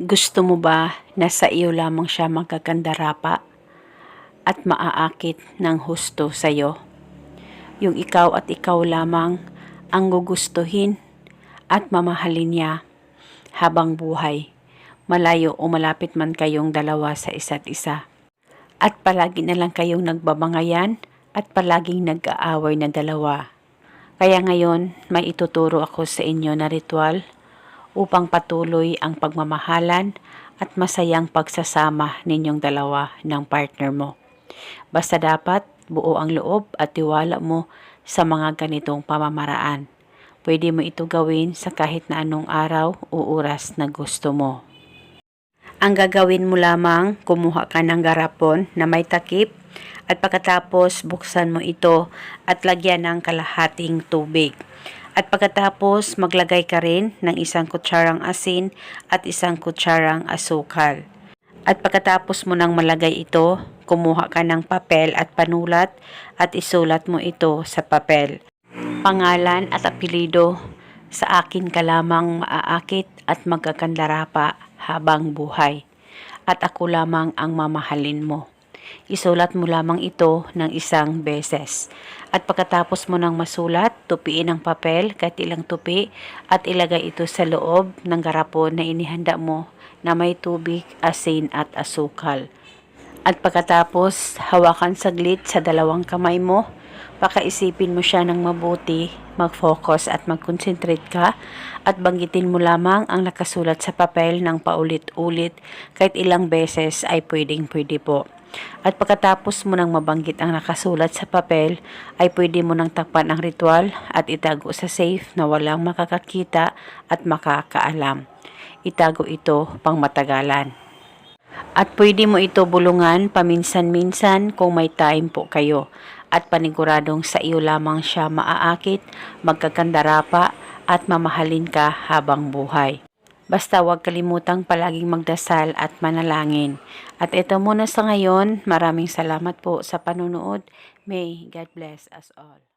Gusto mo ba na sa iyo lamang siya magkakandarapa at maaakit ng husto sa iyo? Yung ikaw at ikaw lamang ang gugustuhin at mamahalin niya habang buhay, malayo o malapit man kayong dalawa sa isa't isa. At palagi na lang kayong nagbabangayan at palaging nag-aaway na dalawa. Kaya ngayon, may ituturo ako sa inyo na ritual upang patuloy ang pagmamahalan at masayang pagsasama ninyong dalawa ng partner mo. Basta dapat buo ang loob at tiwala mo sa mga ganitong pamamaraan. Pwede mo ito gawin sa kahit na anong araw o oras na gusto mo. Ang gagawin mo lamang, kumuha ka ng garapon na may takip at pagkatapos buksan mo ito at lagyan ng kalahating tubig. At pagkatapos maglagay ka rin ng isang kutsarang asin at isang kutsarang asukal. At pagkatapos mo nang malagay ito, kumuha ka ng papel at panulat at isulat mo ito sa papel. Pangalan at apelido, sa akin ka lamang maaakit at magkakandarapa habang buhay. At ako lamang ang mamahalin mo. Isulat mo lamang ito ng isang beses. At pagkatapos mo nang masulat, tupiin ang papel kahit ilang tupi at ilagay ito sa loob ng garapon na inihanda mo na may tubig, asin at asukal. At pagkatapos, hawakan saglit sa dalawang kamay mo, pakaisipin mo siya ng mabuti, mag-focus at mag-concentrate ka, at banggitin mo lamang ang nakasulat sa papel ng paulit-ulit kahit ilang beses ay pwedeng-pwede po. At pagkatapos mo nang mabanggit ang nakasulat sa papel, ay pwede mo nang takpan ang ritual at itago sa safe na walang makakakita at makakaalam. Itago ito pang matagalan. At pwede mo ito bulungan paminsan-minsan kung may time po kayo. At paniguradong sa iyo lamang siya maaakit, magkakandarapa at mamahalin ka habang buhay. Basta huwag kalimutang palaging magdasal at manalangin. At ito muna sa ngayon, maraming salamat po sa panunood. May God bless us all.